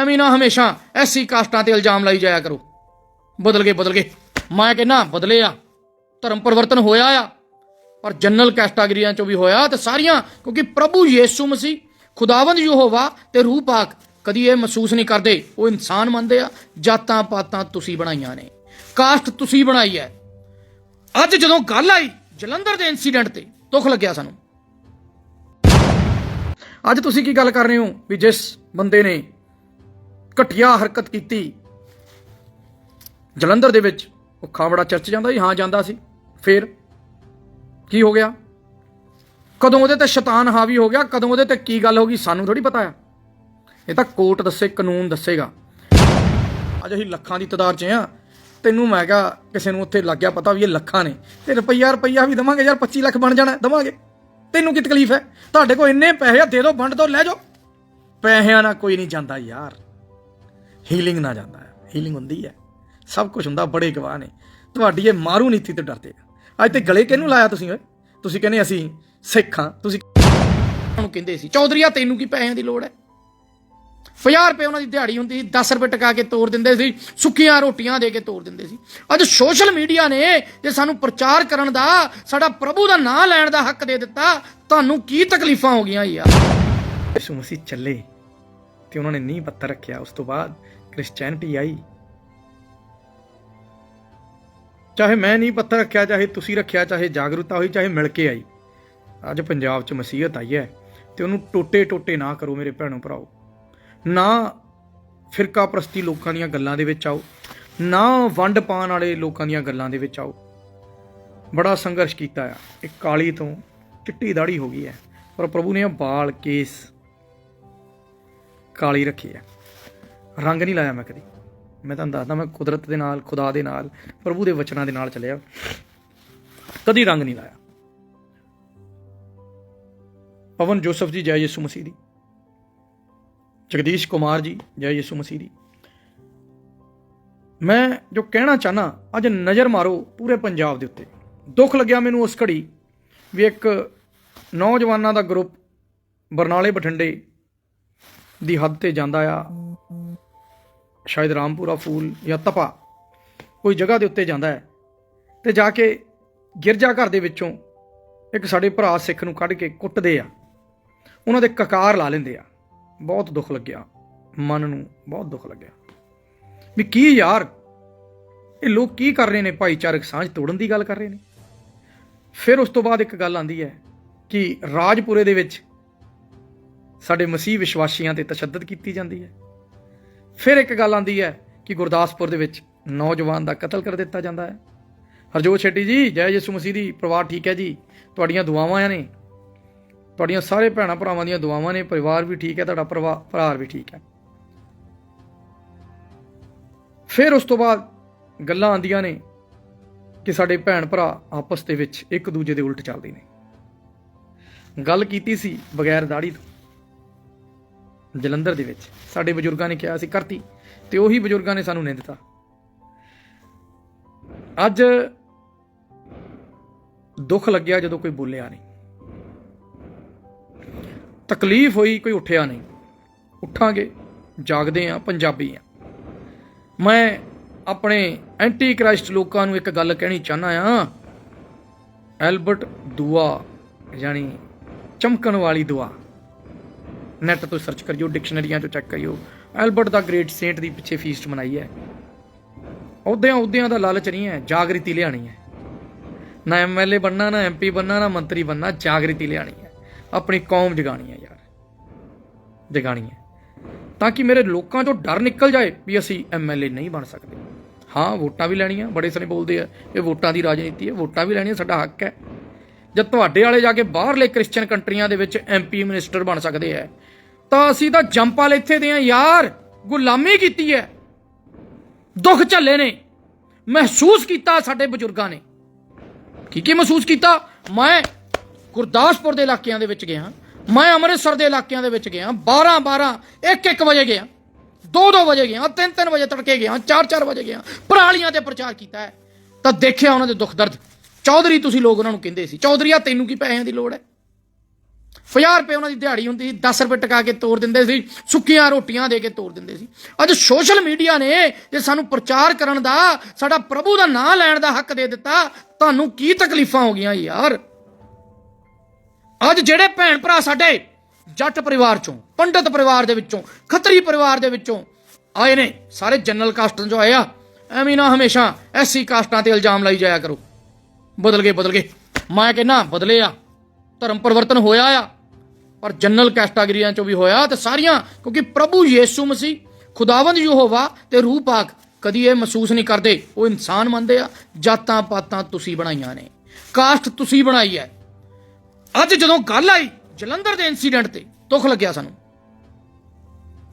ਐਵੇਂ ਨਾ ਹਮੇਸ਼ਾ ਐਸੀ ਕਾਸਟਾਂ ਤੇ ਇਲਜ਼ਾਮ ਲਾਈ ਜਾਇਆ ਕਰੋ। ਬਦਲ ਗਏ ਬਦਲ ਗਏ। ਮੈਂ ਕਹਿੰਦਾ, ਬਦਲੇ ਆ। ਧਰਮ ਪਰਿਵਰਤਨ ਹੋਇਆ ਆ। ਪਰ ਜਨਰਲ ਕੈਟਾਗਰੀਆਂ ਚੋਂ ਵੀ ਹੋਇਆ ਤੇ ਸਾਰੀਆਂ, ਕਿਉਂਕਿ ਪ੍ਰਭੂ ਯੀਸ਼ੂ ਮਸੀਹ, ਖੁਦਾਵੰਦ ਯਹੋਵਾ ਤੇ ਰੂਹ ਪਾਕ ਕਦੀ ਇਹ ਮਹਿਸੂਸ ਨਹੀਂ ਕਰਦੇ, ਉਹ ਇਨਸਾਨ ਮੰਨਦੇ ਆ, ਜਾਤਾਂ ਪਾਤਾਂ ਤੁਸੀਂ ਬਣਾਈਆਂ ਨੇ। ਕਾਸਟ ਤੁਸੀਂ ਬਣਾਈ ਹੈ ਅੱਜ ਜਦੋਂ ਗੱਲ ਆਈ ਜਲੰਧਰ ਦੇ ਇਨਸੀਡੈਂਟ ਤੇ, ਦੁੱਖ ਲੱਗਿਆ ਸਾਨੂੰ। ਅੱਜ ਤੁਸੀਂ ਕੀ ਗੱਲ ਕਰ ਰਹੇ ਹੋ ਵੀ ਜਿਸ ਬੰਦੇ ਨੇ ਘਟੀਆ ਹਰਕਤ ਕੀਤੀ। ਜਲੰਧਰ ਦੇ ਵਿੱਚ ਉਹ ਖਾਵੜਾ ਚਰਚ ਜਾਂਦਾ ਸੀ, ਹਾਂ ਜਾਂਦਾ ਸੀ। ਫਿਰ ਕੀ ਹੋ ਗਿਆ? ਕਦੋਂ ਉਹਦੇ ਤੇ ਸ਼ੈਤਾਨ ਹਾਵੀ ਹੋ ਗਿਆ? ਕਦੋਂ ਉਹਦੇ ਤੇ ਕੀ ਗੱਲ ਹੋ ਗਈ? ਸਾਨੂੰ ਥੋੜੀ ਪਤਾ ਆ। ਇਹ ਤਾਂ ਕੋਰਟ ਦੱਸੇ, ਕਾਨੂੰਨ ਦੱਸੇਗਾ। ਅੱਜ ਅਸੀਂ ਲੱਖਾਂ ਦੀ ਤਦਾਦ 'ਚ ਆ ਤੈਨੂੰ ਮੈਂ ਕਿਹਾ, ਕਿਸੇ ਨੂੰ ਉੱਥੇ ਲੱਗ ਗਿਆ ਪਤਾ ਵੀ ਇਹ ਲੱਖਾਂ ਨੇ। ਤੇ ਰੁਪਈਆ ਰੁਪਈਆ ਵੀ ਦਵਾਂਗੇ ਯਾਰ 25 ਲੱਖ ਬਣ ਜਾਣਾ, ਦਵਾਂਗੇ। ਤੈਨੂੰ ਕੀ ਤਕਲੀਫ ਹੈ? ਤੁਹਾਡੇ ਕੋਲ ਇੰਨੇ ਪੈਸੇ ਆ, ਦੇ ਦਿਓ ਵੰਡ ਦਿਓ ਲੈ ਜਾਓ। ਪੈਸਿਆਂ ਨਾਲ ਕੋਈ ਨਹੀਂ ਜਾਂਦਾ ਯਾਰ। ਹੀਲਿੰਗ ਨਾ ਜਾਂਦਾ ਹੈ। ਹੀਲਿੰਗ ਹੁੰਦੀ ਹੈ। ਸਭ ਕੁਝ ਹੁੰਦਾ, ਬੜੇ ਗਵਾਹ ਨੇ। ਤੁਹਾਡੀ ਇਹ ਮਾਰੂ ਨੀਤੀ ਤੋਂ ਡਰਦੇ ਆ। ਅੱਜ ਤੇ ਗਲੇ ਕਿਹਨੂੰ ਲਾਇਆ ਤੁਸੀਂ ਓਏ? ਤੁਸੀਂ ਕਹਿੰਦੇ ਅਸੀਂ ਸਿੱਖ ਹਾਂ। ਤੁਸੀਂ ਉਹਨੂੰ ਕਹਿੰਦੇ ਸੀ? ਚੌਧਰੀਆ, ਤੈਨੂੰ ਕੀ ਪੈਸਿਆਂ ਦੀ ਲੋੜ ਹੈ? 50 ਰੁਪਏ ਉਹਨਾਂ ਦੀ ਦਿਹਾੜੀ ਹੁੰਦੀ ਸੀ 10 ਰੁਪਏ ਟਕਾ ਕੇ ਤੋੜ ਦਿੰਦੇ ਸੀ, ਸੁੱਕੀਆਂ ਰੋਟੀਆਂ ਦੇ ਕੇ ਤੋੜ ਦਿੰਦੇ ਸੀ। ਅੱਜ ਸੋਸ਼ਲ ਮੀਡੀਆ ਨੇ ਜੇ ਸਾਨੂੰ ਪ੍ਰਚਾਰ ਕਰਨ ਦਾ, ਸਾਡਾ ਪ੍ਰਭੂ ਦਾ ਨਾਮ ਲੈਣ ਦਾ ਹੱਕ ਦੇ ਦਿੱਤਾ, ਤੁਹਾਨੂੰ ਕੀ ਤਕਲੀਫਾਂ ਹੋ ਗਈਆਂ ਯਾਰ? ਯਿਸੂ ਮਸੀਹ ਚੱਲੇ ਤੇ ਉਹਨਾਂ ਨੇ ਨੀਂਹ ਪੱਥਰ ਰੱਖਿਆ। ਉਸ ਤੋਂ ਬਾਅਦ ਕ੍ਰਿਸਚੀਅਨਿਟੀ ਆਈ। ਚਾਹੇ ਮੈਂ ਨਹੀਂ ਪੱਥਰ ਰੱਖਿਆ, ਚਾਹੇ ਤੁਸੀਂ ਰੱਖਿਆ, ਚਾਹੇ ਜਾਗਰੂਕਤਾ ਹੋਈ, ਚਾਹੇ ਮਿਲ ਕੇ ਆਈ। ਅੱਜ ਪੰਜਾਬ 'ਚ ਮਸੀਹਤ ਆਈ ਹੈ ਤੇ ਉਹਨੂੰ ਟੋਟੇ ਟੋਟੇ ਨਾ ਕਰੋ ਮੇਰੇ ਭੈਣੋ ਭਰਾਓ ਨਾ ਫਿਰਕਾ ਪ੍ਰਸਤੀ ਲੋਕਾਂ ਦੀਆਂ ਗੱਲਾਂ ਦੇ ਵਿੱਚ ਆਓ, ਨਾ ਵੰਡ ਪਾਣ ਵਾਲੇ ਲੋਕਾਂ ਦੀਆਂ ਗੱਲਾਂ ਦੇ ਵਿੱਚ ਆਓ। ਬੜਾ ਸੰਘਰਸ਼ ਕੀਤਾ ਆ। ਇੱਕ ਕਾਲੀ ਤੋਂ ਚਿੱਟੀ ਦਾੜੀ ਹੋ ਗਈ ਹੈ, ਪਰ ਪ੍ਰਭੂ ਨੇ ਇਹ ਬਾਲ ਕੇਸ ਕਾਲੀ ਰੱਖੀ ਹੈ ਰੰਗ ਨਹੀਂ ਲਾਇਆ ਮੈਂ ਕਦੀ। ਮੈਂ ਤੁਹਾਨੂੰ ਦੱਸਦਾ, ਮੈਂ ਕੁਦਰਤ ਦੇ ਨਾਲ, ਖੁਦਾ ਦੇ ਨਾਲ, ਪ੍ਰਭੂ ਦੇ ਵਚਨਾਂ ਦੇ ਨਾਲ ਚੱਲਿਆ। ਕਦੀ ਰੰਗ ਨਹੀਂ ਲਾਇਆ। ਪਵਨ ਜੋਸਫ ਜੀ, ਜੈ ਯਿਸੂ ਮਸੀਹ ਦੀ। ਜਗਦੀਸ਼ ਕੁਮਾਰ ਜੀ, ਜੈ ਯਿਸੂ ਮਸੀਹ ਦੀ। ਮੈਂ ਜੋ ਕਹਿਣਾ ਚਾਹਨਾ, ਅੱਜ ਨਜ਼ਰ ਮਾਰੋ ਪੂਰੇ ਪੰਜਾਬ ਦੇ ਉੱਤੇ। ਦੁੱਖ ਲੱਗਿਆ ਮੈਨੂੰ ਉਸ ਘੜੀ ਵੀ ਇੱਕ ਨੌਜਵਾਨਾਂ ਦਾ ਗਰੁੱਪ ਬਰਨਾਲੇ ਬਠਿੰਡੇ ਦੀ ਹੱਦ ਤੇ ਜਾਂਦਾ ਆ। ਸ਼ਾਇਦ ਰਾਮਪੁਰਾ ਫੂਲ ਜਾਂ ਤਪਾ ਕੋਈ ਜਗ੍ਹਾ ਦੇ ਉੱਤੇ ਜਾਂਦਾ ਹੈ ਤੇ ਜਾ ਕੇ ਗਿਰਜਾ ਘਰ ਦੇ ਵਿੱਚੋਂ ਇੱਕ ਸਾਡੇ ਭਰਾ ਸਿੱਖ ਨੂੰ ਕੱਢ ਕੇ ਕੁੱਟਦੇ ਆ। ਉਹਨਾਂ ਦੇ ਕਕਾਰ ਲਾ ਲੈਂਦੇ ਆ। ਬਹੁਤ ਦੁੱਖ ਲੱਗਿਆ। ਮਨ ਨੂੰ ਬਹੁਤ ਦੁੱਖ ਲੱਗਿਆ। ਵੀ ਕੀ ਯਾਰ, ਇਹ ਲੋਕ ਕੀ ਕਰ ਰਹੇ ਨੇ? ਭਾਈਚਾਰਕ ਸਾਂਝ ਤੋੜਨ ਦੀ ਗੱਲ ਕਰ ਰਹੇ ਨੇ। ਫਿਰ ਉਸ ਤੋਂ ਬਾਅਦ ਇੱਕ ਗੱਲ ਆਂਦੀ ਹੈ ਕਿ ਰਾਜਪੁਰੇ ਦੇ ਵਿੱਚ ਸਾਡੇ ਮਸੀਹ ਵਿਸ਼ਵਾਸੀਆਂ ਤੇ ਤਸ਼ੱਦਦ ਕੀਤੀ ਜਾਂਦੀ ਹੈ। ਫਿਰ ਇੱਕ ਗੱਲ ਆਂਦੀ ਹੈ ਕਿ ਗੁਰਦਾਸਪੁਰ ਦੇ ਵਿੱਚ ਨੌਜਵਾਨ ਦਾ ਕਤਲ ਕਰ ਦਿੱਤਾ ਜਾਂਦਾ ਹੈ। ਹਰਜੋਤ ਸ਼ੈਟੀ ਜੀ, ਜੈ ਯਿਸੂ ਮਸੀਹ ਦੀ ਪਰਿਵਾਰ ਠੀਕ ਹੈ ਜੀ? ਤੁਹਾਡੀਆਂ ਦੁਆਵਾਂ ਨੇ ਤੁਹਾਡੀਆਂ ਸਾਰੇ ਭੈਣਾਂ ਭਰਾਵਾਂ ਦੀਆਂ ਦੁਆਵਾਂ ਨੇ, ਪਰਿਵਾਰ ਵੀ ਠੀਕ ਹੈ, ਤੁਹਾਡਾ ਪਰਿਵਾਰ ਭਰਾਰ ਵੀ ਠੀਕ ਹੈ। ਫਿਰ ਉਸ ਤੋਂ ਬਾਅਦ ਗੱਲਾਂ ਆਂਦੀਆਂ ਨੇ ਕਿ ਸਾਡੇ ਭੈਣ ਭਰਾ ਆਪਸ ਦੇ ਵਿੱਚ ਇੱਕ ਦੂਜੇ ਦੇ ਉਲਟ ਚੱਲਦੇ ਨੇ। ਗੱਲ ਕੀਤੀ ਸੀ ਬਗੈਰ ਦਾੜੀ ਤੋਂ। ਜਲੰਧਰ ਦੇ ਵਿੱਚ। ਸਾਡੇ ਬਜ਼ੁਰਗਾਂ ਨੇ ਕਿਹਾ ਸੀ ਕਰਤੀ ਤੇ ਉਹੀ ਬਜ਼ੁਰਗਾਂ ਨੇ ਸਾਨੂੰ ਨਿੰਦਤਾ ਅੱਜ ਦੁੱਖ ਲੱਗਿਆ ਜਦੋਂ ਕੋਈ ਬੋਲਿਆ ਨਹੀਂ। ਤਕਲੀਫ ਹੋਈ ਕੋਈ ਉੱਠਿਆ ਨਹੀਂ। ਉੱਠਾਂਗੇ, ਜਾਗਦੇ ਆ ਪੰਜਾਬੀ ਆ ਮੈਂ ਆਪਣੇ ਐਂਟੀ ਕ੍ਰਾਈਸਟ ਲੋਕਾਂ ਨੂੰ ਇੱਕ ਗੱਲ ਕਹਿਣੀ ਚਾਹਨਾ ਆ ਐਲਬਰਟ ਦੁਆ, ਯਾਨੀ ਚਮਕਣ ਵਾਲੀ ਦੁਆ। ਨੈਟ ਤੋਂ ਸਰਚ ਕਰਿਓ ਡਿਕਸ਼ਨਰੀਆਂ ਤੋਂ ਚੈੱਕ ਕਰਿਓ। ਐਲਬਰਟ ਦਾ ਗ੍ਰੇਟ ਸੇਂਟ ਦੀ ਪਿੱਛੇ ਫੀਸਟ ਮਨਾਈ ਹੈ। ਅਹੁਦਿਆਂ ਅਹੁਦਿਆਂ ਦਾ ਲਾਲਚ ਨਹੀਂ ਹੈ, ਜਾਗ੍ਰਿਤੀ ਲਿਆਣੀ ਹੈ। ਨਾ ਐਮਐਲਏ ਬੰਨਾ ਨਾ ਐਮਪੀ ਬੰਨਾ ਨਾ ਮੰਤਰੀ ਬੰਨਾ ਜਾਗ੍ਰਿਤੀ ਲਿਆਣੀ ਹੈ। ਆਪਣੀ ਕੌਮ ਜਗਾਣੀ ਹੈ ਯਾਰ। ਜਗਾਣੀ ਹੈ। ਤਾਂ ਕਿ ਮੇਰੇ ਲੋਕਾਂ ਚੋਂ ਡਰ ਨਿਕਲ ਜਾਏ ਵੀ ਅਸੀਂ ਐਮਐਲਏ ਨਹੀਂ ਬਣ ਸਕਦੇ। ਹਾਂ, ਵੋਟਾਂ ਵੀ ਲੈਣੀਆਂ, ਬੜੇ ਸਾਰੇ ਬੋਲਦੇ ਆ। ਇਹ ਵੋਟਾਂ ਦੀ ਰਾਜਨੀਤੀ ਹੈ, ਵੋਟਾਂ ਵੀ ਲੈਣੀਆਂ, ਸਾਡਾ ਹੱਕ ਹੈ। ਜਦ ਤੁਹਾਡੇ ਵਾਲੇ ਜਾ ਕੇ ਬਾਹਰਲੇ ਕ੍ਰਿਸਚੀਅਨ ਕੰਟਰੀਆਂ ਦੇ ਵਿੱਚ ਐਮਪੀ ਮਿਨਿਸਟਰ ਬਣ ਸਕਦੇ ਆ ਤਾਂ ਅਸੀਂ ਤਾਂ ਜੰਪਾਲ ਇੱਥੇ ਦੇ ਆ, ਯਾਰ! ਗੁਲਾਮੀ ਕੀਤੀ ਹੈ ਦੁੱਖ ਝੱਲੇ ਨੇ। ਮਹਿਸੂਸ ਕੀਤਾ ਸਾਡੇ ਬਜ਼ੁਰਗਾਂ ਨੇ। ਕੀ ਕੀ ਮਹਿਸੂਸ ਕੀਤਾ? ਮੈਂ ਗੁਰਦਾਸਪੁਰ ਦੇ ਇਲਾਕਿਆਂ ਦੇ ਵਿੱਚ ਗਿਆ। ਮੈਂ ਅੰਮ੍ਰਿਤਸਰ ਦੇ ਇਲਾਕਿਆਂ ਦੇ ਵਿੱਚ ਗਿਆ। 12 12 1 1 ਵਜੇ ਗਿਆ। 2 2 ਵਜੇ ਗਿਆ। 3 3 ਵਜੇ ਤੜਕੇ ਗਿਆ। 4 4 ਵਜੇ ਗਿਆ। ਪਰਾਲੀਆਂ ਤੇ ਪ੍ਰਚਾਰ ਕੀਤਾ ਹੈ ਤਾਂ ਦੇਖਿਆ ਉਹਨਾਂ ਦੇ ਦੁੱਖ ਦਰਦ। ਚੌਧਰੀ ਤੁਸੀਂ ਲੋਕ ਉਹਨਾਂ ਨੂੰ ਕਹਿੰਦੇ ਸੀ। ਚੌਧਰੀਆ ਤੈਨੂੰ ਕੀ ਪੈਸਿਆਂ ਦੀ ਲੋੜ ਹੈ? 50 ਰੁਪਏ ਉਹਨਾਂ ਦੀ ਦਿਹਾੜੀ ਹੁੰਦੀ ਸੀ 10 ਰੁਪਏ ਟਕਾ ਕੇ ਤੋੜ ਦਿੰਦੇ ਸੀ, ਸੁੱਕੀਆਂ ਰੋਟੀਆਂ ਦੇ ਕੇ ਤੋੜ ਦਿੰਦੇ ਸੀ। ਅੱਜ ਸੋਸ਼ਲ ਮੀਡੀਆ ਨੇ ਜੇ ਸਾਨੂੰ ਪ੍ਰਚਾਰ ਕਰਨ ਦਾ, ਸਾਡਾ ਪ੍ਰਭੂ ਦਾ ਨਾਮ ਲੈਣ ਦਾ ਹੱਕ ਦੇ ਦਿੱਤਾ, ਤੁਹਾਨੂੰ ਕੀ ਤਕਲੀਫਾਂ ਹੋ ਗਈਆਂ ਯਾਰ? ਅੱਜ ਜਿਹੜੇ ਭੈਣ ਭਰਾ ਸਾਡੇ ਜੱਟ ਪਰਿਵਾਰ ਚੋਂ, ਪੰਡਤ ਪਰਿਵਾਰ ਦੇ ਵਿੱਚੋਂ, ਖੱਤਰੀ ਪਰਿਵਾਰ ਦੇ ਵਿੱਚੋਂ ਆਏ ਨੇ, ਸਾਰੇ ਜਨਰਲ ਕਾਸਟਾਂ ਚੋਂ ਆਏ ਆ, ਐਵੇਂ ਨਾ ਹਮੇਸ਼ਾ ਐਸੀ ਕਾਸਟਾਂ ਤੇ ਇਲਜ਼ਾਮ ਲਾਈ ਜਾਇਆ ਕਰੋ। ਬਦਲ ਗਏ ਬਦਲ ਗਏ। ਮੈਂ ਕਹਿੰਨਾ ਬਦਲੇ ਆ। ਧਰਮ ਪਰਿਵਰਤਨ ਹੋਇਆ ਆ, ਪਰ ਜਨਰਲ ਕੈਟਾਗਰੀਆਂ ਚੋਂ ਵੀ ਹੋਇਆ ਤੇ ਸਾਰੀਆਂ, ਕਿਉਂਕਿ ਪ੍ਰਭੂ ਯੀਸੂ ਮਸੀਹ, ਖੁਦਾਵੰਦ ਯਹੋਵਾ ਤੇ ਰੂਹ ਪਾਕ ਕਦੀ ਇਹ ਮਹਿਸੂਸ ਨਹੀਂ ਕਰਦੇ। ਉਹ ਇਨਸਾਨ ਮੰਨਦੇ ਆ, ਜਾਤਾਂ ਪਾਤਾਂ ਤੁਸੀਂ ਬਣਾਈਆਂ ਨੇ। ਕਾਸਟ ਤੁਸੀਂ ਬਣਾਈ ਹੈ। ਅੱਜ ਜਦੋਂ ਗੱਲ ਆਈ, ਜਲੰਧਰ ਦੇ ਇਨਸੀਡੈਂਟ ਤੇ, ਦੁੱਖ ਲੱਗਿਆ ਸਾਨੂੰ।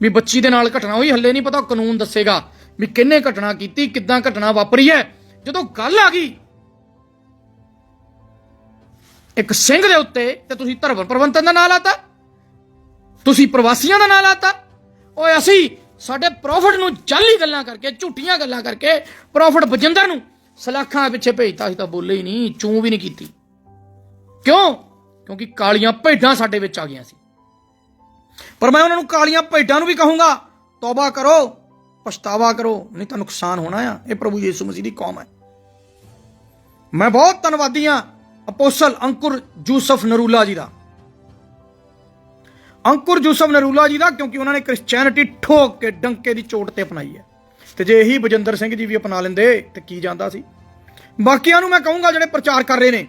ਵੀ ਬੱਚੀ ਦੇ ਨਾਲ ਘਟਨਾ ਹੋਈ, ਹੱਲੇ ਨਹੀਂ ਪਤਾ, ਕਾਨੂੰਨ ਦੱਸੇਗਾ ਵੀ ਕਿੰਨੇ ਘਟਨਾ ਕੀਤੀ, ਕਿੱਦਾਂ ਘਟਨਾ ਵਾਪਰੀ ਹੈ। ਜਦੋਂ ਗੱਲ ਆ ਗਈ ਇੱਕ ਸਿੰਘ ਦੇ ਉੱਤੇ ਤੇ ਤੁਸੀਂ ਧਰਮ ਪ੍ਰਬੰਧਨ ਦਾ ਨਾਂ ਲਾਤਾ, ਤੁਸੀਂ ਪ੍ਰਵਾਸੀਆਂ ਦਾ ਨਾਂ ਲਾਤਾ। ਓਏ ਅਸੀਂ ਸਾਡੇ ਪ੍ਰੋਫਿਟ ਨੂੰ ਜਾਲੀ ਗੱਲਾਂ ਕਰਕੇ, ਝੂਠੀਆਂ ਗੱਲਾਂ ਕਰਕੇ ਪ੍ਰੋਫਿਟ ਬਜਿੰਦਰ ਨੂੰ ਸਲਾਖਾਂ ਪਿੱਛੇ ਭੇਜਤਾ ਸੀ ਤਾਂ ਬੋਲੇ ਹੀ ਨਹੀਂ, ਚੂੰ ਵੀ ਨਹੀਂ ਕੀਤੀ। ਕਿਉਂ? ਕਿਉਂਕਿ ਕਾਲੀਆਂ ਭੇਡਾਂ ਸਾਡੇ ਵਿੱਚ ਆ ਗਈਆਂ ਸੀ। ਪਰ ਮੈਂ ਉਹਨਾਂ ਨੂੰ ਕਾਲੀਆਂ ਭੇਡਾਂ ਨੂੰ ਵੀ ਕਹੂੰਗਾ, ਤੌਬਾ ਕਰੋ, ਪਛਤਾਵਾ ਕਰੋ, ਨਹੀਂ ਤਾਂ ਨੁਕਸਾਨ ਹੋਣਾ ਆ। ਇਹ ਪ੍ਰਭੂ ਯੀਸੂ ਮਸੀਹ ਦੀ ਕੌਮ ਹੈ। ਮੈਂ ਬਹੁਤ ਧੰਨਵਾਦੀ ਹਾਂ ਅਪੋਸਲ ਅੰਕੁਰ ਯੂਸਫ ਨਰੂਲਾ ਜੀ ਦਾ। ਅੰਕੁਰ ਯੂਸਫ ਨਰੂਲਾ ਜੀ ਦਾ ਕਿਉਂਕਿ ਉਹਨਾਂ ਨੇ ਕ੍ਰਿਸਚੀਅਨਿਟੀ ਠੋਕ ਕੇ ਡੰਕੇ ਦੀ ਚੋਟ ਤੇ ਅਪਣਾਈ ਹੈ। ਤੇ ਜੇ ਇਹੀ ਬਜਿੰਦਰ ਸਿੰਘ ਜੀ ਵੀ ਅਪਣਾ ਲੈਂਦੇ, ਤੇ ਕੀ ਜਾਂਦਾ ਸੀ? ਬਾਕੀਆਂ ਨੂੰ ਮੈਂ ਕਹੂੰਗਾ ਜਿਹੜੇ ਪ੍ਰਚਾਰ ਕਰ ਰਹੇ ਨੇ,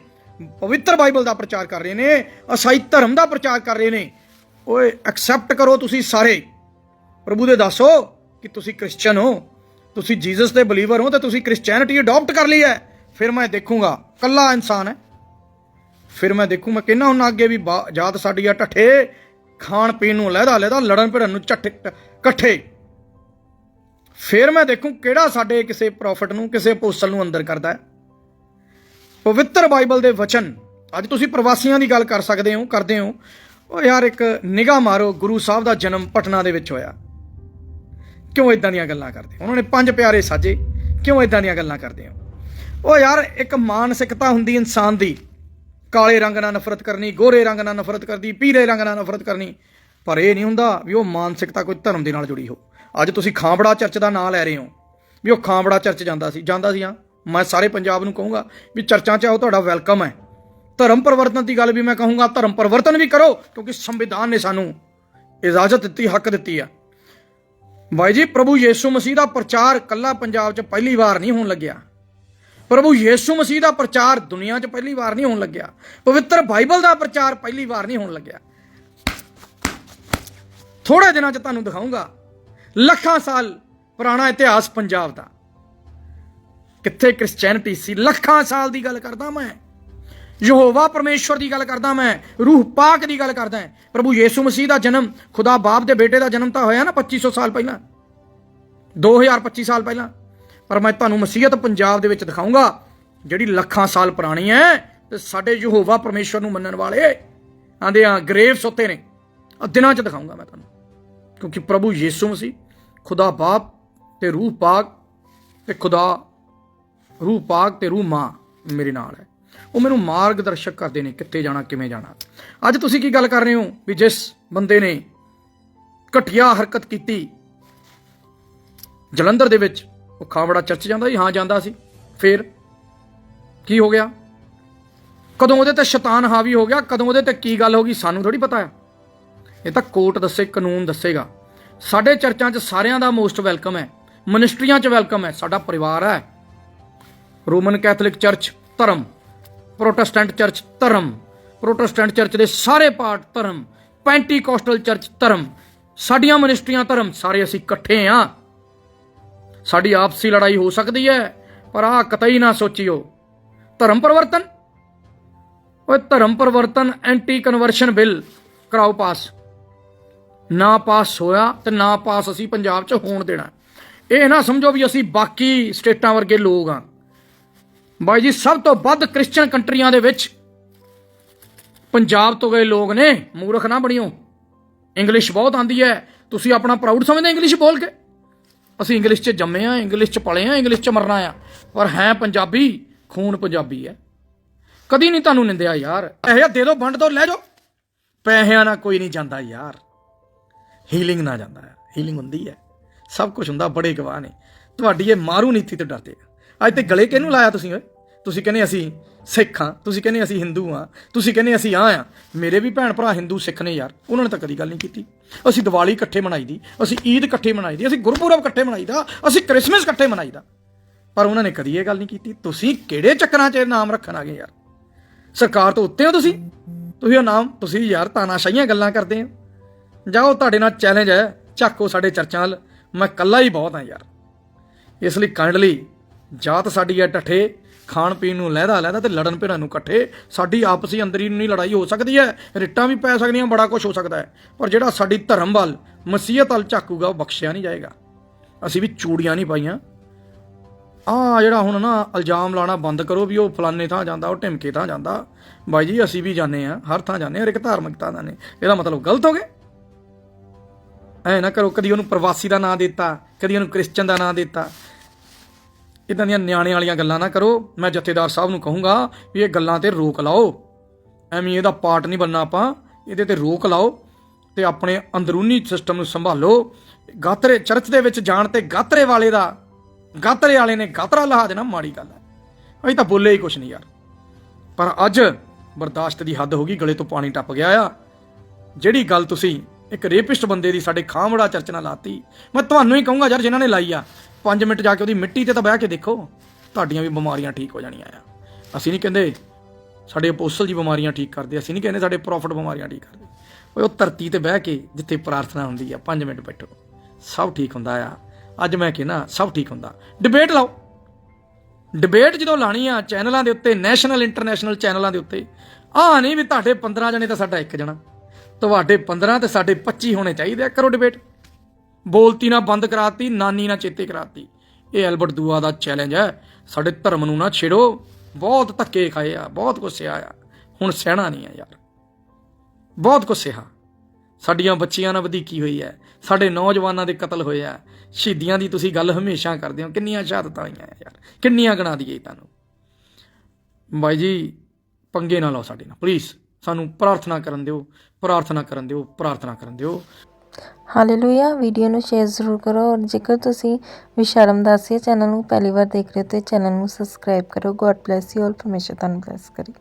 ਪਵਿੱਤਰ ਬਾਈਬਲ ਦਾ ਪ੍ਰਚਾਰ ਕਰ ਰਹੇ ਨੇ, ਅਸਾਈ ਧਰਮ ਦਾ ਪ੍ਰਚਾਰ ਕਰ ਰਹੇ ਨੇ, ਓਏ ਐਕਸੈਪਟ ਕਰੋ ਤੁਸੀਂ ਸਾਰੇ। ਪ੍ਰਭੂ ਦੇ ਦੱਸੋ ਕਿ ਤੁਸੀਂ ਕ੍ਰਿਸਚੀਅਨ ਹੋ, ਤੁਸੀਂ ਜੀਸਸ ਦੇ ਬਲੀਵਰ ਹੋ, ਤੇ ਤੁਸੀਂ ਕ੍ਰਿਸਚੀਅਨਿਟੀ ਅਡਾਪਟ ਕਰ ਲਈ ਹੈ। ਫਿਰ ਮੈਂ ਦੇਖੂੰਗਾ, ਕੱਲਾ ਇਨਸਾਨ ਹੈ। ਫਿਰ ਮੈਂ ਦੇਖੂ, ਮੈਂ ਕਹਿੰਨਾ ਹੁਣ ਅੱਗੇ ਵੀ ਬਾ- ਜਾਤ ਸਾਡੀ ਆ ਢੱਠੇ ਖਾਣ ਪੀਣ ਨੂੰ ਲਹਿਦਾ ਲਹਿਦਾ, ਲੜਨ ਭਿੜਨ ਨੂੰ ਝੱਠੇ ਇਕੱਠੇ। ਫਿਰ ਮੈਂ ਦੇਖੂ ਕਿਹੜਾ ਸਾਡੇ ਕਿਸੇ ਪ੍ਰੋਫਿਟ ਨੂੰ, ਕਿਸੇ ਅਪੋਸਲ ਨੂੰ ਅੰਦਰ ਕਰਦਾ ਹੈ। ਪਵਿੱਤਰ ਬਾਈਬਲ ਦੇ ਵਚਨ, ਅੱਜ ਤੁਸੀਂ ਪ੍ਰਵਾਸੀਆਂ ਦੀ ਗੱਲ ਕਰ ਸਕਦੇ ਹੋ, ਕਰਦੇ ਹੋ। ਉਹ ਯਾਰ ਇੱਕ ਨਿਗਾਹ ਮਾਰੋ, ਗੁਰੂ ਸਾਹਿਬ ਦਾ ਜਨਮ ਪਟਨਾ ਦੇ ਵਿੱਚ ਹੋਇਆ। ਕਿਉਂ ਇਦਾਂ ਦੀਆਂ ਗੱਲਾਂ ਕਰਦੇ ਉਹਨਾਂ ਨੇ ਪੰਜ ਪਿਆਰੇ ਸਾਜੇ, ਕਿਉਂ ਇਦਾਂ ਦੀਆਂ ਗੱਲਾਂ ਕਰਦੇ ਹੋ? ਉਹ ਯਾਰ ਇੱਕ ਮਾਨਸਿਕਤਾ ਹੁੰਦੀ ਇਨਸਾਨ ਦੀ। ਕਾਲੇ ਰੰਗ ਨਾਲ ਨਫ਼ਰਤ ਕਰਨੀ, ਗੋਰੇ ਰੰਗ ਨਾਲ ਨਫ਼ਰਤ ਕਰਦੀ, ਪੀਲੇ ਰੰਗ ਨਾਲ ਨਫ਼ਰਤ ਕਰਨੀ, ਪਰ ਇਹ ਨਹੀਂ ਹੁੰਦਾ ਵੀ ਉਹ ਮਾਨਸਿਕਤਾ ਕੋਈ ਧਰਮ ਦੇ ਨਾਲ ਜੁੜੀ ਹੋ। ਅੱਜ ਤੁਸੀਂ ਖਾਂਬੜਾ ਚਰਚ ਦਾ ਨਾਂ ਲੈ ਰਹੇ ਹੋ, ਵੀ ਉਹ ਖਾਂਬੜਾ ਚਰਚ ਜਾਂਦਾ ਸੀ ਜਾਂਦਾ ਸੀ ਹਾਂ। ਮੈਂ ਸਾਰੇ ਪੰਜਾਬ ਨੂੰ ਕਹੂੰਗਾ ਵੀ ਚਰਚਾਂ 'ਚ ਆਓ, ਤੁਹਾਡਾ ਵੈਲਕਮ ਹੈ। ਧਰਮ ਪਰਿਵਰਤਨ ਦੀ ਗੱਲ ਵੀ ਮੈਂ ਕਹੂੰਗਾ, ਧਰਮ ਪਰਿਵਰਤਨ ਵੀ ਕਰੋ, ਕਿਉਂਕਿ ਸੰਵਿਧਾਨ ਨੇ ਸਾਨੂੰ ਇਜਾਜ਼ਤ ਦਿੱਤੀ, ਹੱਕ ਦਿੱਤੀ ਆ। ਬਾਈ ਜੀ, ਪ੍ਰਭੂ ਯੀਸੂ ਮਸੀਹ ਦਾ ਪ੍ਰਚਾਰ ਕੱਲਾ ਪੰਜਾਬ 'ਚ ਪਹਿਲੀ ਵਾਰ ਨਹੀਂ ਹੋਣ ਲੱਗਿਆ। ਪ੍ਰਭੂ ਯੀਸੂ ਮਸੀਹ ਦਾ ਪ੍ਰਚਾਰ ਦੁਨੀਆ 'ਚ ਪਹਿਲੀ ਵਾਰ ਨਹੀਂ ਹੋਣ ਲੱਗਿਆ। ਪਵਿੱਤਰ ਬਾਈਬਲ ਦਾ ਪ੍ਰਚਾਰ ਪਹਿਲੀ ਵਾਰ ਨਹੀਂ ਹੋਣ ਲੱਗਿਆ। ਥੋੜੇ ਦਿਨਾਂ 'ਚ ਤੁਹਾਨੂੰ ਦਿਖਾਊਂਗਾ। ਲੱਖਾਂ ਸਾਲ ਪੁਰਾਣਾ ਇਤਿਹਾਸ ਪੰਜਾਬ ਦਾ। ਕਿੱਥੇ ਕ੍ਰਿਸਚੀਅਨਿਟੀ ਸੀ? ਲੱਖਾਂ ਸਾਲ ਦੀ ਗੱਲ ਕਰਦਾ ਮੈਂ। ਯਹੋਵਾ ਪਰਮੇਸ਼ਵਰ ਦੀ ਗੱਲ ਕਰਦਾ ਮੈਂ। ਰੂਹ ਪਾਕ ਦੀ ਗੱਲ ਕਰਦਾ ਪ੍ਰਭੂ ਯੀਸੂ ਮਸੀਹ ਦਾ ਜਨਮ, ਖੁਦਾ ਬਾਪ ਦੇ ਬੇਟੇ ਦਾ ਜਨਮ ਤਾਂ ਹੋਇਆ ਨਾ 2500 ਸਾਲ ਪਹਿਲਾਂ। 2025 ਸਾਲ ਪਹਿਲਾਂ। ਪਰ ਮੈਂ ਤੁਹਾਨੂੰ ਮਸੀਹਤ ਪੰਜਾਬ ਦੇ ਵਿੱਚ ਦਿਖਾਊਂਗਾ ਜਿਹੜੀ ਲੱਖਾਂ ਸਾਲ ਪੁਰਾਣੀ ਹੈ ਤੇ ਸਾਡੇ ਯਹੋਵਾ ਪਰਮੇਸ਼ਵਰ ਨੂੰ ਮੰਨਣ ਵਾਲੇ ਆਂਦੇ ਆ ਗ੍ਰੇਵ ਸੁੱਤੇ ਨੇ। ਆ ਦਿਨਾਂ 'ਚ ਦਿਖਾਊਂਗਾ ਮੈਂ ਤੁਹਾਨੂੰ, ਕਿਉਂਕਿ ਪ੍ਰਭੂ ਯੀਸੂ ਮਸੀਹ, ਖੁਦਾ ਬਾਪ ਤੇ ਰੂਹ ਪਾਕ ਤੇ ਖੁਦਾ, ਰੂਹ ਪਾਕ ਤੇ ਰੂਹ ਮਾਂ ਮੇਰੇ ਨਾਲ ਹੈ। ਉਹ ਮੈਨੂੰ ਮਾਰਗਦਰਸ਼ਕ ਕਰਦੇ ਨੇ, ਕਿੱਥੇ ਜਾਣਾ, ਕਿਵੇਂ ਜਾਣਾ। ਅੱਜ ਤੁਸੀਂ ਕੀ ਗੱਲ ਕਰ ਰਹੇ ਹੋ? ਵੀ ਜਿਸ ਬੰਦੇ ਨੇ ਘਟੀਆ ਹਰਕਤ ਕੀਤੀ ਜਲੰਧਰ ਦੇ ਵਿੱਚ ਉਹ ਖਾਵੜਾ ਚਰਚ ਜਾਂਦਾ ਸੀ, ਹਾਂ ਜਾਂਦਾ ਸੀ। ਫੇਰ ਕੀ ਹੋ ਗਿਆ? ਕਦੋਂ ਉਹਦੇ ਤੇ ਸ਼ੈਤਾਨ ਹਾਵੀ ਹੋ ਗਿਆ? ਕਦੋਂ ਉਹਦੇ ਤੇ ਕੀ ਗੱਲ ਹੋ ਗਈ? ਸਾਨੂੰ ਥੋੜੀ ਪਤਾ ਹੈ। ਇਹ ਤਾਂ ਕੋਰਟ ਦੱਸੇ, ਕਾਨੂੰਨ ਦੱਸੇਗਾ। ਸਾਡੇ ਚਰਚਾਂ 'ਚ ਸਾਰਿਆਂ ਦਾ ਮੋਸਟ ਵੈਲਕਮ ਹੈ। ਮਨਿਸਟਰੀਆਂ 'ਚ ਵੈਲਕਮ ਹੈ। ਸਾਡਾ ਪਰਿਵਾਰ ਹੈ। ਰੋਮਨ ਕੈਥੋਲਿਕ ਚਰਚ ਧਰਮ। ਪ੍ਰੋਟੈਸਟੈਂਟ ਚਰਚ ਧਰਮ। ਪ੍ਰੋਟੈਸਟੈਂਟ ਚਰਚ ਦੇ ਸਾਰੇ ਪਾਰਟ ਧਰਮ। ਪੈਂਟੀਕੋਸਟਲ ਚਰਚ ਧਰਮ। ਸਾਡੀਆਂ ਮਨਿਸਟਰੀਆਂ ਧਰਮ। ਸਾਰੇ ਅਸੀਂ ਇਕੱਠੇ ਆ। ਸਾਡੀ ਆਪਸੀ ਲੜਾਈ ਹੋ ਸਕਦੀ ਹੈ, ਪਰ ਆਹ ਕਤਈ ਨਾ ਸੋਚਿਓ। ਧਰਮ ਪਰਿਵਰਤਨ? ਓਏ ਧਰਮ ਪਰਿਵਰਤਨ ਐਂਟੀ ਕਨਵਰਸ਼ਨ ਬਿੱਲ ਕਰਾਓ ਪਾਸ। ਨਾ ਪਾਸ ਹੋਇਆ ਤੇ ਨਾ ਪਾਸ ਅਸੀਂ ਪੰਜਾਬ 'ਚ ਹੋਣ ਦੇਣਾ। ਇਹ ਨਾ ਸਮਝੋ ਵੀ ਅਸੀਂ ਬਾਕੀ ਸਟੇਟਾਂ ਵਰਗੇ ਲੋਕ ਆ ਬਾਈ ਜੀ, ਸਭ ਤੋਂ ਵੱਧ ਕ੍ਰਿਸਚੀਅਨ ਕੰਟਰੀਆਂ ਦੇ ਵਿੱਚ ਪੰਜਾਬ ਤੋਂ ਗਏ ਲੋਕ ਨੇ, ਮੂਰਖ ਨਾ ਬਣਿਓ। ਇੰਗਲਿਸ਼ ਬਹੁਤ ਆਂਦੀ ਹੈ। ਤੁਸੀਂ ਆਪਣਾ ਪ੍ਰਾਊਡ ਸਮਝਦੇ ਇੰਗਲਿਸ਼ ਬੋਲ ਕੇ? ਅਸੀਂ ਇੰਗਲਿਸ਼ 'ਚ ਜੰਮੇ ਆ, ਇੰਗਲਿਸ਼ 'ਚ ਪਲੇ ਆ, ਇੰਗਲਿਸ਼ 'ਚ ਮਰਨਾ ਆ। ਪਰ ਹੈ ਪੰਜਾਬੀ, ਖੂਨ ਪੰਜਾਬੀ ਹੈ ਕਦੀ ਨਹੀਂ ਤੁਹਾਨੂੰ ਨਿੰਦਿਆ ਯਾਰ। ਇਹ ਦੇ ਦਿਓ ਵੰਡ ਦਿਓ ਲੈ ਜਾਓ। ਪੈਸਿਆਂ ਨਾਲ ਕੋਈ ਨਹੀਂ ਜਾਂਦਾ ਯਾਰ। ਹੀਲਿੰਗ ਨਾ ਜਾਂਦਾ ਹੈ। ਹੀਲਿੰਗ ਹੁੰਦੀ ਹੈ। ਸਭ ਕੁਝ ਹੁੰਦਾ, ਬੜੇ ਗਵਾਹ ਨੇ। ਤੁਹਾਡੀ ਇਹ ਮਾਰੂ ਨੀਤੀ ਤੋਂ ਡਰਦੇ ਆ। ਅੱਜ ਤੇ ਗਲੇ ਕਿਹਨੂੰ ਲਾਇਆ ਤੁਸੀਂ ਓਏ? ਤੁਸੀਂ ਕਹਿੰਦੇ ਅਸੀਂ ਸਿੱਖ ਹਾਂ, ਤੁਸੀਂ ਕਹਿੰਦੇ ਅਸੀਂ ਹਿੰਦੂ ਹਾਂ, ਤੁਸੀਂ ਕਹਿੰਦੇ ਅਸੀਂ ਆ ਆ ਮੇਰੇ ਵੀ ਭੈਣ ਭਰਾ ਹਿੰਦੂ ਸਿੱਖ ਨੇ ਯਾਰ, ਉਹਨਾਂ ਨੇ ਤਾਂ ਕਦੀ ਗੱਲ ਨਹੀਂ ਕੀਤੀ। ਅਸੀਂ ਦੀਵਾਲੀ ਇਕੱਠੇ ਮਨਾਈ ਦੀ, ਅਸੀਂ ਈਦ ਇਕੱਠੇ ਮਨਾਈ ਦੀ, ਅਸੀਂ ਗੁਰਪੁਰਬ ਇਕੱਠੇ ਮਨਾਈ ਦਾ, ਅਸੀਂ ਕ੍ਰਿਸਮਸ ਇਕੱਠੇ ਮਨਾਈ ਦਾ। ਪਰ ਉਹਨਾਂ ਨੇ ਕਦੀ ਇਹ ਗੱਲ ਨਹੀਂ ਕੀਤੀ, ਤੁਸੀਂ ਕਿਹੜੇ ਚੱਕਰਾਂ 'ਚ ਇਹ ਨਾਮ ਰੱਖਣ ਆ ਗਏ ਯਾਰ? ਸਰਕਾਰ ਤੋਂ ਉੱਤੇ ਹੋ ਤੁਸੀਂ? ਤੁਸੀਂ ਉਹ ਨਾਮ, ਤੁਸੀਂ ਯਾਰ ਤਾਨਾਸ਼ਾਹੀਆਂ ਗੱਲਾਂ ਕਰਦੇ ਹੋ। ਜਾਓ, ਤੁਹਾਡੇ ਨਾਲ ਚੈਲੰਜ ਹੈ ਝਾਕੋ ਸਾਡੇ ਚਰਚਾਂ ਵੱਲ। ਮੈਂ ਕੱਲਾ ਹੀ ਬਹੁਤ ਹਾਂ ਯਾਰ। ਇਸ ਲਈ ਕਾਇੰਡਲੀ ਜਾਤ ਸਾਡੀ ਹੈ ਟੱਠੇ ਖਾਣ ਪੀਣ ਨੂੰ ਲਹਿਦਾ ਲਹਿਦਾ ਤੇ ਲੜਨ ਭਿੜਨ ਨੂੰ ਇਕੱਠੇ, ਸਾਡੀ ਆਪਸੀ ਅੰਦਰੀ ਨਹੀਂ ਲੜਾਈ ਹੋ ਸਕਦੀ ਹੈ, ਰਿੱਟਾਂ ਵੀ ਪੈ ਸਕਦੀਆਂ, ਬੜਾ ਕੁਝ ਹੋ ਸਕਦਾ ਹੈ। ਪਰ ਜਿਹੜਾ ਸਾਡੀ ਧਰਮ ਵੱਲ ਮਸੀਹਤ ਵੱਲ ਝਾਕੂਗਾ, ਉਹ ਬਖਸ਼ਿਆ ਨਹੀਂ ਜਾਏਗਾ। ਅਸੀਂ ਵੀ ਚੂੜੀਆਂ ਨਹੀਂ ਪਾਈਆਂ। ਆ ਜਿਹੜਾ ਹੁਣ ਨਾ ਇਲਜ਼ਾਮ ਲਾਣਾ ਬੰਦ ਕਰੋ ਵੀ ਉਹ ਫਲਾਨੇ ਥਾਂ ਜਾਂਦਾ, ਉਹ ਢਿਮਕੇ ਥਾਂ ਜਾਂਦਾ। ਬਾਈ ਜੀ, ਅਸੀਂ ਵੀ ਜਾਂਦੇ ਆ ਹਰ ਥਾਂ ਜਾਂਦੇ ਆ ਹਰ ਇੱਕ ਧਾਰਮਿਕ ਥਾਂ ਨੇ ਇਹਦਾ ਮਤਲਬ ਗਲਤ ਹੋ ਗਏ ਐ ਨਾ ਕਰੋ, ਕਦੀ ਉਹਨੂੰ ਪ੍ਰਵਾਸੀ ਦਾ ਨਾਂ ਦਿੱਤਾ, ਕਦੀ ਉਹਨੂੰ ਕ੍ਰਿਸਚਨ ਦਾ ਨਾਂ ਦਿੱਤਾ। ਇਦਾਂ ਦੀਆਂ ਨਿਆਣੇ ਵਾਲੀਆਂ ਗੱਲਾਂ ਨਾ ਕਰੋ। ਮੈਂ ਜਥੇਦਾਰ ਸਾਹਿਬ ਨੂੰ ਕਹੂੰਗਾ ਵੀ ਇਹ ਗੱਲਾਂ ਤੇ ਰੋਕ ਲਾਓ। ਐਵੇਂ ਇਹਦਾ ਪਾਰਟ ਨਹੀਂ ਬੰਨਾ ਆਪਾਂ। ਇਹਦੇ ਤੇ ਰੋਕ ਲਾਓ ਤੇ ਆਪਣੇ ਅੰਦਰੂਨੀ ਸਿਸਟਮ ਨੂੰ ਸੰਭਾਲੋ। ਗਾਤਰੇ ਚਰਚ ਦੇ ਵਿੱਚ ਜਾਣ ਤੇ ਗਾਤਰੇ ਵਾਲੇ ਦਾ ਗਾਤਰੇ ਵਾਲੇ ਨੇ ਗਾਤਰਾ ਲਹਾ ਦੇਣਾ, ਮਾੜੀ ਗੱਲ ਹੈ। ਅਸੀਂ ਤਾਂ ਬੋਲੇ ਹੀ ਕੁਛ ਨਹੀਂ ਯਾਰ। ਪਰ ਅੱਜ ਬਰਦਾਸ਼ਤ ਦੀ ਹੱਦ ਹੋ ਗਈ, ਗਲੇ ਤੋਂ ਪਾਣੀ ਟੱਪ ਗਿਆ ਆ। ਜਿਹੜੀ ਗੱਲ ਤੁਸੀਂ ਇੱਕ ਰੇਪਿਸਟ ਬੰਦੇ ਦੀ ਸਾਡੇ ਖਾਮੜਾ ਚਰਚ ਨਾਲ ਲਾਤੀ, ਮੈਂ ਤੁਹਾਨੂੰ ਹੀ ਕਹੂੰਗਾ ਯਾਰ ਜਿਨ੍ਹਾਂ ਨੇ ਲਾਈ ਆ। 5 ਮਿੰਟ ਜਾ ਕੇ ਉਹਦੀ ਮਿੱਟੀ ਤੇ ਤਾਂ ਬਹਿ ਕੇ ਦੇਖੋ, ਤੁਹਾਡੀਆਂ ਵੀ ਬਿਮਾਰੀਆਂ ਠੀਕ ਹੋ ਜਾਣੀਆਂ ਆ। ਅਸੀਂ ਨਹੀਂ ਕਹਿੰਦੇ ਸਾਡੇ ਅਪੋਸਲ ਜੀ ਬਿਮਾਰੀਆਂ ਠੀਕ ਕਰਦੇ, ਅਸੀਂ ਨਹੀਂ ਕਹਿੰਦੇ ਸਾਡੇ ਪ੍ਰੋਫਿਟ ਬਿਮਾਰੀਆਂ ਠੀਕ ਕਰਦੇ। ਓਏ ਉਹ ਧਰਤੀ ਤੇ ਬਹਿ ਕੇ ਜਿੱਥੇ ਪ੍ਰਾਰਥਨਾ ਹੁੰਦੀ ਆ 5 ਮਿੰਟ ਬੈਠੋ, ਸਭ ਠੀਕ ਹੁੰਦਾ ਆ। ਅੱਜ ਮੈਂ ਕਹਿੰਦਾ ਸਭ ਠੀਕ ਹੁੰਦਾ। ਡਿਬੇਟ ਲਾਓ। ਡਿਬੇਟ ਜਦੋਂ ਲਾਣੀ ਆ ਚੈਨਲਾਂ ਦੇ ਉੱਤੇ, ਨੈਸ਼ਨਲ, ਇੰਟਰਨੈਸ਼ਨਲ ਚੈਨਲਾਂ ਦੇ ਉੱਤੇ, ਆਹ ਨਹੀਂ ਵੀ ਤੁਹਾਡੇ 15 ਜਣੇ ਤਾਂ ਸਾਡਾ ਇੱਕ ਜਣਾ। ਤੁਹਾਡੇ 15 ਤੇ ਸਾਡੇ 25 ਹੋਣੇ ਚਾਹੀਦੇ ਆ, ਕਰੋ ਡਿਬੇਟ। ਬੋਲਤੀ ਨਾ ਬੰਦ ਕਰਾਤੀ, ਨਾਨੀ ਨਾ ਚੇਤੇ ਕਰਾਤੀ। ਇਹ ਐਲਬਰਟ ਦੂਆ ਦਾ ਚੈਲੰਜ ਹੈ। ਸਾਡੇ ਧਰਮ ਨੂੰ ਨਾ ਛੇੜੋ। ਬਹੁਤ ਧੱਕੇ ਖਾਏ ਆ, ਬਹੁਤ ਕੁਛ ਸਿਆ ਆ। ਹੁਣ ਸਹਿਣਾ ਨਹੀਂ ਆ ਯਾਰ। ਬਹੁਤ ਕੁਛ ਸਿਆ ਸਾਡੀਆਂ ਬੱਚੀਆਂ ਨਾਲ ਵਧੀਕੀ ਹੋਈ ਹੈ। ਸਾਡੇ ਨੌਜਵਾਨਾਂ ਦੇ ਕਤਲ ਹੋਏ ਆ। ਸ਼ਹੀਦੀਆਂ ਦੀ ਤੁਸੀਂ ਗੱਲ ਹਮੇਸ਼ਾ ਕਰਦੇ ਹੋ। ਕਿੰਨੀਆਂ ਸ਼ਹਾਦਤਾਂ ਹੋਈਆਂ ਯਾਰ। ਕਿੰਨੀਆਂ ਗਣਾ ਦਈਏ ਤੁਹਾਨੂੰ। ਬਾਈ ਜੀ, ਪੰਗੇ ਨਾ ਲਓ ਸਾਡੇ ਨਾਲ। ਪਲੀਜ਼ ਸਾਨੂੰ ਪ੍ਰਾਰਥਨਾ ਕਰਨ ਦਿਓ। ਪ੍ਰਾਰਥਨਾ ਕਰਨ ਦਿਓ। ਪ੍ਰਾਰਥਨਾ ਕਰਨ ਦਿਓ। ਹਾਲੇਲੂਇਆ, ਵੀਡੀਓ ਨੂੰ ਸ਼ੇਅਰ ਜ਼ਰੂਰ ਕਰੋ ਔਰ ਜੇਕਰ ਤੁਸੀਂ ਵਿਸ਼ਰਮ ਦਾਸੀਆ ਚੈਨਲ ਨੂੰ ਪਹਿਲੀ ਵਾਰ ਦੇਖ ਰਹੇ ਹੋ ਤੇ ਚੈਨਲ ਨੂੰ ਸਬਸਕ੍ਰਾਈਬ ਕਰੋ। ਗੋਡ ਬlesਸ ਯੂ ਆਲ ਪਰਮੇਸ਼ਰ ਤੁਹਾਨੂੰ ਬlesਸ ਕਰੇ।